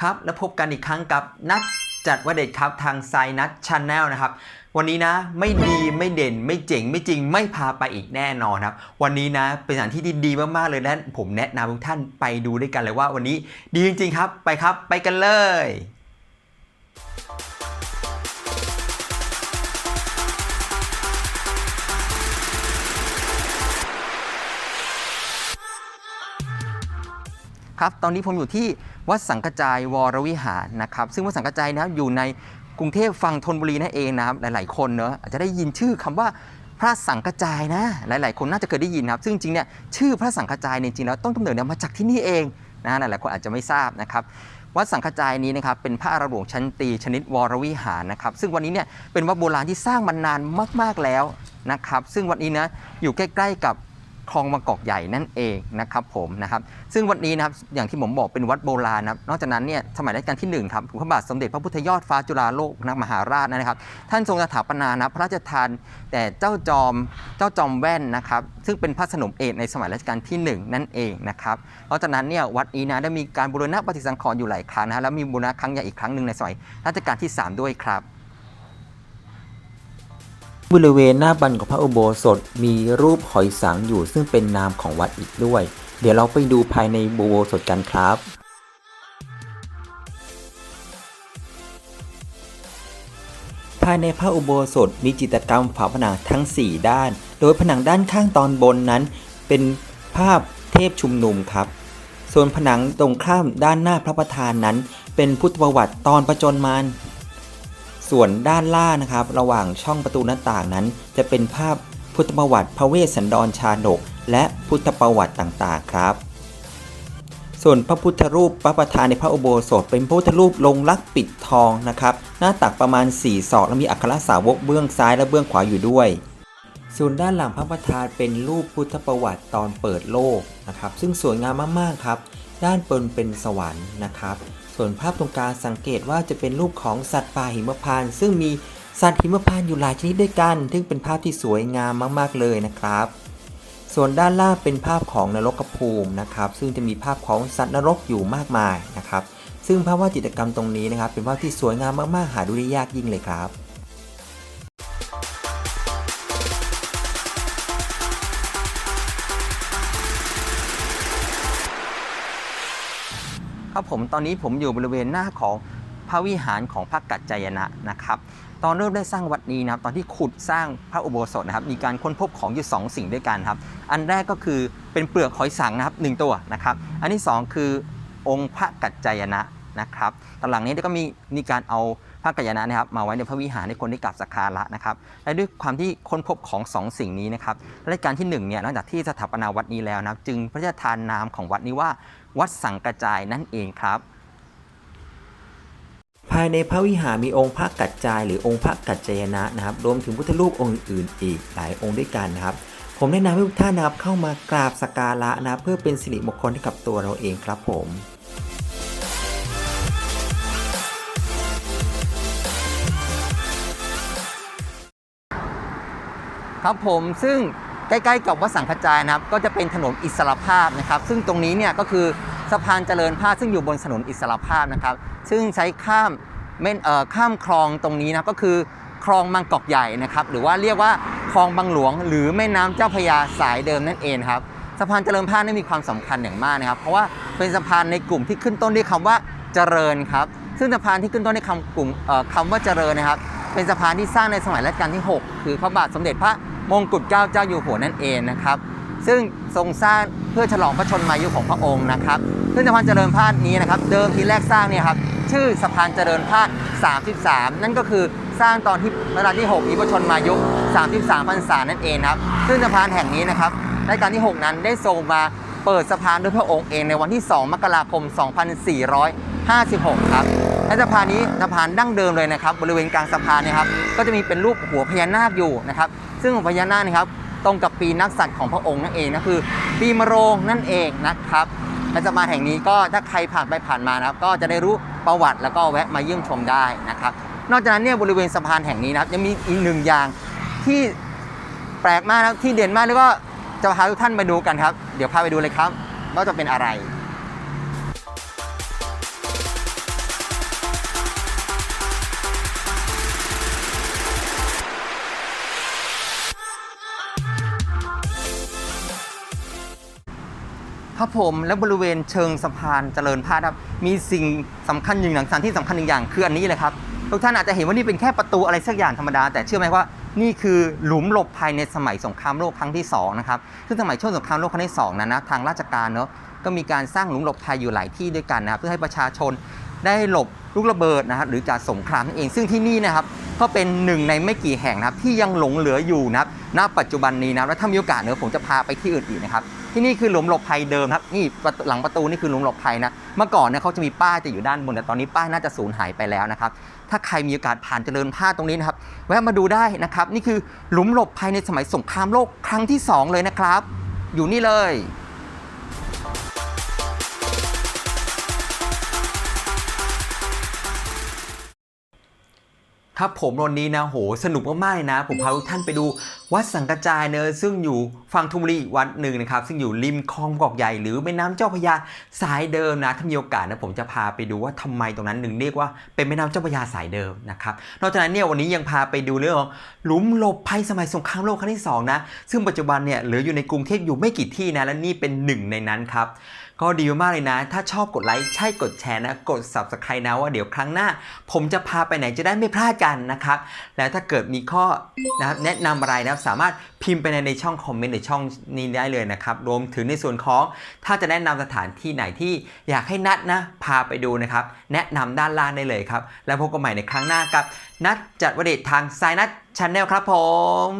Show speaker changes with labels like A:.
A: ครับ แล้วพบกันอีกครั้งกับนัดจัดว่าเด็ดครับทางไซนัดช n แนลนะครับ วันนี้นะไม่ดีไม่เด่นไม่เจ๋งไม่จริงไม่พาไปอีกแน่นอนครับ วันนี้นะเป็นสถานที่ที่ดีมากๆเลยและผมแนะนำทุกท่านไปดูด้วยกันเลยว่าวันนี้ดีจริงๆครับไปครับไปกันเลยครับ ตอนนี้ผมอยู่ที่ วัดสังกจายวรวิหารนะครับ ซึ่งวัดสังกจายนะครับอยู่ในกรุงเทพฝั่งธนบุรีนั่นเองนะครับหลาย ๆ คนเนอะอาจจะได้ยินชื่อคำว่าพระสังกจายนะ หลาย ๆ คนน่าจะเคยได้ยินนะครับ ซึ่งจริงเนี่ยชื่อพระสังกจายเนี่ยจริงๆแล้วต้นกำเนิดเนี่ยมาจากที่นี่เองนะหลายๆคนอาจจะไม่ทราบนะครับวัดสังกจายนี้นะครับเป็นพระอารามหลวงชั้นตีชนิดวรวิหารนะครับ ซึ่งวันนี้เนี่ยเป็นวัดโบราณที่สร้างมานานมากๆแล้วนะครับ ซึ่งวันนี้นะอยู่ใกล้ ๆ กับ คลองบางกอกใหญ่นั่นเองนะครับผมนะครับซึ่งวันนี้นะครับอย่างที่ผมบอกเป็นวัดโบราณนะครับนอกจากนั้นเนี่ยสมัยรัชกาลที่หนึ่งครับพระบาทสมเด็จพระพุทธยอดฟ้าจุฬาโลกนมหาราชนะครับ ท่านทรงสถาปนานะพระราชทานแต่เจ้าจอมเจ้าจอมแว่นนะครับซึ่งเป็นพระสนมเอกในสมัยรัชกาลที่หนึ่งนั่นเองนะครับนอกจากนั้นเนี่ยวัดนี้นะได้มีการบูรณะปฏิสังขรณ์อยู่หลายครั้งนะแล้วมีบูรณะครั้งใหญ่อีกครั้งหนึ่งในสมัยรัชกาลที่สามด้วยครับ
B: บริเวณหน้าบันของพระอุโบสถมีรูปหอยสังอยู่ซึ่งเป็นนามของวัดอีกด้วย เดี๋ยวเราไปดูภายในอุโบสถกันครับภายในพระอุโบสถมีจิตรกรรมฝาผนังทั้ง 4 ด้าน โดยผนังด้านข้างตอนบนนั้น เป็นภาพเทพชุมนุมครับ ส่วนผนังตรงข้ามด้านหน้าพระประธานนั้น เป็นพุทธประวัติตอนประจนมาร ส่วนด้านล่างนะครับ ระหว่างช่องประตูหน้าต่างนั้น จะเป็นภาพพุทธประวัติพระเวสสันดรชาดก และพุทธประวัติต่างๆครับ ส่วนพระพุทธรูปพระประธานในพระอุโบสถ เป็นพระพุทธรูปลงลักปิดทองนะครับ หน้าตักประมาณ 4 ศอกและมีอัครสาวกเบื้องซ้ายและเบื้องขวาอยู่ด้วยส่วนด้านหลังพระประธานเป็นรูปพุทธประวัติตอนเปิดโลกนะครับ ซึ่งสวยงามมากๆครับ ด้านบนเป็นสวรรค์นะครับ ส่วนภาพตรงกลางสังเกตว่าจะเป็นรูปของสัตว์ป่าหิมพานต์ซึ่งมีสัตว์หิมพานต์อยู่หลายชนิดด้วยกัน ซึ่งเป็นภาพที่สวยงามมากๆเลยนะครับ ส่วนด้านล่างเป็นภาพของนรกภูมินะครับ ซึ่งจะมีภาพของสัตว์นรกอยู่มากมายนะครับ ซึ่งภาพวาดจิตรกรรมตรงนี้นะครับ เป็นภาพที่สวยงามมากๆ หาดูได้ยากยิ่งเลยครับ
A: ผมตอนนี้ผมอยู่บริเวณหน้าของพระวิหารของพระกัจจายนะนะครับตอนเริ่มได้สร้างวัดนี้นะครับตอนที่ขุดสร้างพระอุโบสถนะครับมีการค้นพบของอยู่ 2 สิ่งด้วยกันครับอันแรกก็คือเป็นเปลือกหอยสังนะครับหนึ่งตัวนะครับอันที่ 2 คือองค์พระกัจจายนะ นะครับตอนหลังนี้ก็มีมีการเอาพระกัจจายนะนะครับมาไว้ในพระวิหารให้คนได้กราบสักการะนะครับและด้วยความที่ค้นพบของสองสิ่งนี้นะครับรายการที่หนึ่งเนี่ยนอกจากที่สถาปนาวัดนี้แล้วนะจึงพระราชทานนามของวัดนี้ว่า วัดสังกระจายนั่นเองครับ
B: ภายในพระวิหารมีองค์พระกัจจายหรือองค์พระกัจจายนะนะครับรวมถึงพุทธรูปองค์อื่นอีกหลายองค์ด้วยกันนะครับ ผมแนะนำให้ทุกท่านนะครับเข้ามากราบสักการะนะเพื่อเป็นสิริมงคลให้กับตัวเราเองครับผม
A: ครับผมซึ่งใกล้ๆกับวัดสังฆจายนะครับ ก็จะเป็นถนนอิสระภาพนะครับ ซึ่งตรงนี้เนี่ยก็คือสะพานเจริญภาพซึ่งอยู่บนถนนอิสระภาพนะครับ ซึ่งใช้ข้ามเม่นเอ่อข้ามคลองตรงนี้นะก็คือคลองบางกอกใหญ่นะครับ หรือว่าเรียกว่าคลองบางหลวง หรือแม่น้ำเจ้าพระยาสายเดิมนั่นเองครับสะพานเจริญภาพนี่มีความสำคัญอย่างมากนะครับ เพราะว่าเป็นสะพานในกลุ่มที่ขึ้นต้นด้วยคำว่าเจริญครับ ซึ่งสะพานที่ขึ้นต้นด้วยคำกลุ่มเอ่อคำว่าเจริญนะครับ เป็นสะพานที่สร้างในสมัยรัชกาลที่ 6 คือพระบาทสมเด็จพระ มงกุฎเกล้าเจ้าอยู่หัวนั่นเองนะครับ ซึ่งทรงสร้างเพื่อฉลองพระชนมายุของพระองค์นะครับซึ่งสะพานเจริญพาดนี้นะครับ เดิมทีแรกสร้างเนี่ยครับชื่อสะพานเจริญพาด33 นั่นก็คือสร้างตอนที่รัชกาลที่ 6 มีพระชนมายุ 33พรรษานั่นเองครับ ซึ่งสะพานแห่งนี้นะครับรัชกาลที่ 6 นั้นได้ทรงมาเปิดสะพานด้วยพระองค์เองในวันที่ 2 มกราคม 2456 ครับ และสะพานนี้สะพานดั้งเดิมเลยนะครับ บริเวณกลางสะพานเนะครับ ก็จะมีเป็นรูปหัวพญานาคอยู่นะครับ ซึ่งหัวพญานาคนะครับ ตรงกับปีนักษัตริย์ของพระองค์นั่นเองนะคือ ปีมะโรงนั่นเองนะครับและสะพานแห่งนี้ก็ถ้าใครผ่านไปผ่านมานะครับ ก็จะได้รู้ประวัติแล้วก็แวะมาเยี่ยมชมได้นะครับ นอกจากนั้นเนี่ยบริเวณสะพานแห่งนี้นะครับยังมีอีกหนึ่งอย่างที่แปลกมากนะที่เด่นมากแล้วก็จะพาทุกท่านไปดูกันครับ เดี๋ยวพาไปดูเลยครับว่าจะเป็นอะไร ครับผมและบริเวณเชิงสะพานเจริญพาดครับ มีสิ่งสำคัญหนึ่งอย่งสถานที่สำคัญหนึ่งอย่างคืออันนี้เลยครับทุกท่านอาจจะเห็นว่านี่เป็นแค่ประตูอะไรสักอย่างธรรมดา แต่เชื่อไหมว่านี่คือหลุมหลบภัยในสมัยสงครามโลกครั้งที่สองนะครับซึ่งสมัยช่วงสงครามโลกครั้งที่สองนั้นนะทางราชการเนาะก็มีการสร้างหลุมหลบภัยอยู่หลายที่ด้วยกันนะครับเพื่อให้ประชาชนได้หลบลูกระเบิดนะครับหรือจากสงครามนั่นเอง ซึ่งที่นี่นะครับก็เป็นหนึ่งในไม่กี่แห่งนะครับที่ยังหลงเหลืออยู่นะครับณปัจจุบันนี้นะแล้วถ้ามีโอกาสเนอะผมจะพาไปที่อื่นอีกนะครับ ที่นี่คือหลุมหลบภัยเดิมครับนี่หลังประตูนี่คือหลุมหลบภัยนะเมื่อก่อนเนี่ยเขาจะมีป้ายจะอยู่ด้านบนแต่ตอนนี้ป้ายน่าจะสูญหายไปแล้วนะครับถ้าใครมีโอกาสผ่านเจริญพาดตรงนี้นะครับแวะมาดูได้นะครับนี่คือหลุมหลบภัยในสมัยสงครามโลกครั้งที่สองเลยนะครับ อยู่นี่เลยครับผมวันนี้นะโหสนุกมากๆเลยนะ ผมพาทุกท่านไปดู วัดสังกจายเนอะซึ่งอยู่ฝั่งทุมรีวัดหนึ่งนะครับ ซึ่งอยู่ริมคลองกอกใหญ่หรือแม่น้ำเจ้าพยาสายเดิมนะถ้ามีโอกาสนะผมจะพาไปดูว่าทำไมตรงนั้นหนึ่งเรียกว่าเป็นแม่น้ำเจ้าพยาสายเดิมนะครับนอกจากนั้นเนี่ยวันนี้ยังพาไปดูเรื่องของหลุมหลบภัยสมัยสงครามโลกครั้งที่สองนะซึ่งปัจจุบันเนี่ยเหลืออยู่ในกรุงเทพอยู่ไม่กี่ที่นะและนี่เป็นหนึ่งในนั้นครับ ก็ดีมากเลยนะ ถ้าชอบกดไลค์ใช่กดแชร์นะ กด subscribe นะว่าเดี๋ยวครั้งหน้า ผมจะพาไปไหนจะได้ไม่พลาดกันนะครับ แล้วถ้าเกิดมีข้อนะครับแนะนำอะไรนะครับสามารถพิมพ์ไปในในช่องคอมเมนต์หรือช่องนี้ได้เลยนะครับ รวมถึงในส่วนของ ถ้าจะแนะนำสถานที่ไหนที่อยากให้นัดนะพาไปดูนะครับ แนะนำด้านล่างได้เลยครับ แล้วพบกันใหม่ในครั้งหน้ากับ นัดจัดวเดททางสายนัดชาแนลครับผม